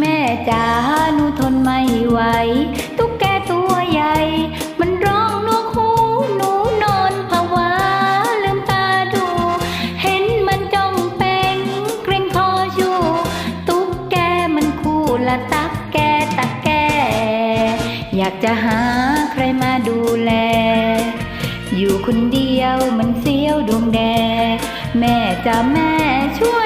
แม่จ๋าหนูทนไม่ไหว ตุ๊กแกตัวใหญ่ มันร้องนวกหูหนูนอนภาวะลืมตาดู เห็นมันจ้องแป้งเกรงคออยู่ ตุ๊กแกมันคู่ละตักแกตักแก อยากจะหาใครมาดูแล อยู่คนเดียวมันเสียวดวงแด แม่จะแม่ช่วย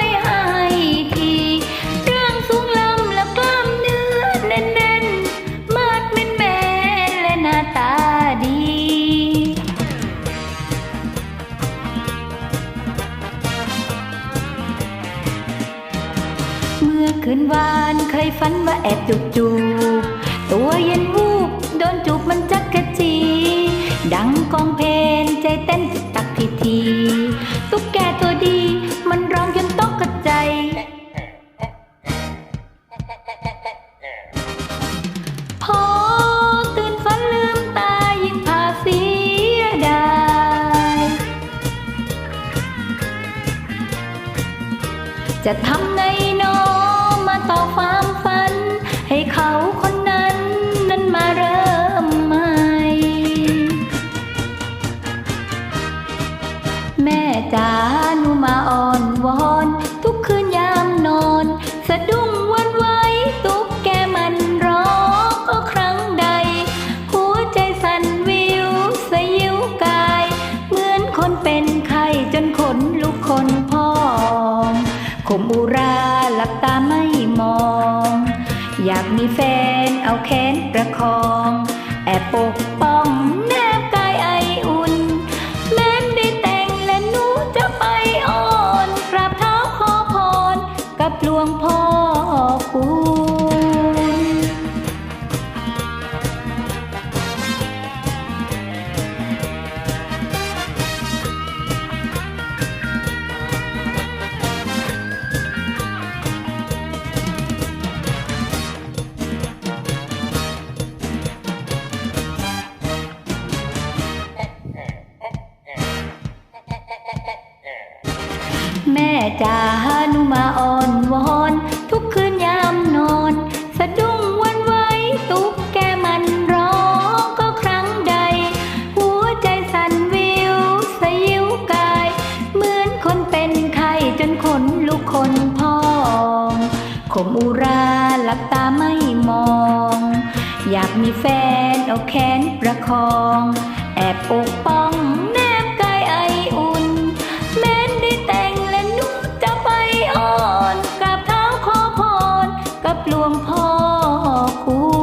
คืนวานเคยฝันว่าแอบจูบจูบตัวเย็นวูบโดนจูบมันจักกะจี ดังกองเพลงใจเต้นติดตักทีที ตุ๊กแกตัวดี มันร้องจนตกกระใจพอตื่นฝันลืมตายิ่งพาเสียดายจะทำไง หน ข่มอุราหลับตาไม่มอง อยากมีแฟนเอาแขนประคอง แอบปกป้องแนบกายไออุ่น แม้ได้แต่งและหนูจะไปอ่อนกราบเท้าขอพรกับหลวงพ่อ แม่จ๋าหนูมาอ่อนวอน ทุกคืนยามนอน สะดุ้งวันไหวตุ๊กแกมันร้องก็ครั้งใด หัวใจสั่นวิวสยิวกาย เหมือนคนเป็นไข้จนขนลุกคนพองข่มอุราหลับตาไม่มอง อยากมีแฟนเอาแขนประคอง แอบปกป้องแน ลวงพ่อคู